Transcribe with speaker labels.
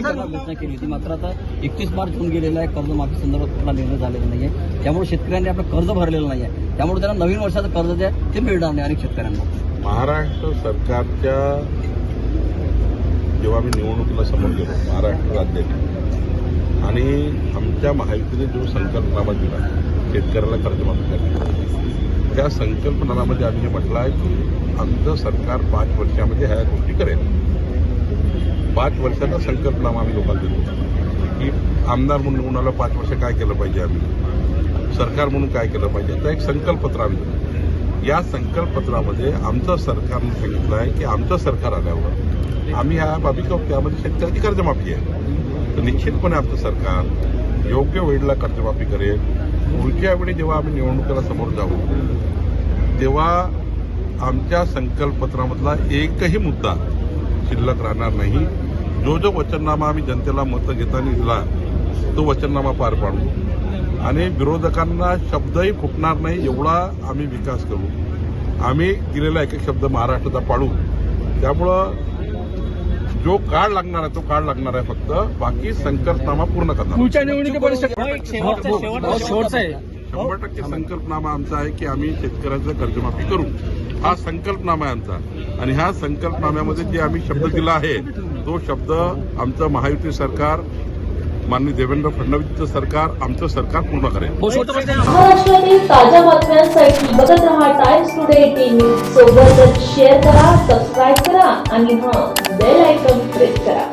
Speaker 1: घोषणा केली होती. मात्र आता एकतीस मार्च होऊन गेलेला आहे. कर्जमाफी संदर्भात कुठला निर्णय झालेला नाहीये. त्यामुळे शेतकऱ्यांनी आपलं कर्ज भरलेलं नाहीये. त्यामुळे त्यांना नवीन वर्षाचं कर्ज जे आहे ते मिळणार नाही. अनेक शेतकऱ्यांना.
Speaker 2: महाराष्ट्र सरकारच्या जेव्हा मी निवडणुकीला समोर गेलो महाराष्ट्र राज्याची आणि आमच्या महायुतीने जो संकल्पनामा दिला शेतकऱ्याला कर्जमाफी करण्याचा त्या संकल्पनामध्ये आम्ही हे म्हटलं आहे की आमचं सरकार पाच वर्षामध्ये ह्या गोष्टी करेल. पाच वर्षाचा संकल्पनामा आम्ही लोकांना देतो. की आमदार म्हणून कोणाला पाच वर्ष काय केलं पाहिजे आम्ही? सरकार म्हणून काय केलं पाहिजे? तर एक संकल्पपत्र आम्ही देतो. या संकल्पपत्रामध्ये आमचं सरकारनं सांगितलं आहे की आमचं सरकार आल्यावर आम्ही ह्या बाबी करू त्यामध्ये शेतकऱ्याची कर्जमाफी आहे. तर निश्चितपणे आमचं सरकार योग्य वेळेला कर्जमाफी करेल. पुढच्या वेळी जेव्हा आम्ही निवडणुकीला समोर जाऊ तेव्हा आमच्या संकल्पपत्रामधला एकही मुद्दा शिल्लक राहणार नाही. जो जो वचननामा आम्ही जनतेला मतं घेताना दिला तो वचननामा पार पाडू. आणि विरोधकांना शब्दही फुटणार नाही एवढा आम्ही विकास करू. आम्ही दिलेला एक एक शब्द महाराष्ट्राचा पाडू. त्यामुळं जो काळ लागणार आहे तो काळ लागणार आहे फक्त. बाकी संकल्पनामा पूर्ण करणार. शंभर टक्के संकल्पनामा आमचा आहे की आम्ही शेतकऱ्याचं कर्जमाफी करू. हा संकल्पनामा आहे आमचा. आणि ह्या संकल्पनाम्यामध्ये जे आम्ही शब्द दिला आहे तो शब्द आमचं महायुती सरकार माननीय देवेंद्र फडणवीसचं सरकार आमचं सरकार पूर्ण करेल.
Speaker 3: महाराष्ट्रातील ताज्या बातम्यांसाठी बघत रहा टाइम्स टुडे न्यूज सोबतच शेअर करा सबस्क्राईब करा आणि हां बेल आयकॉन प्रेस करा.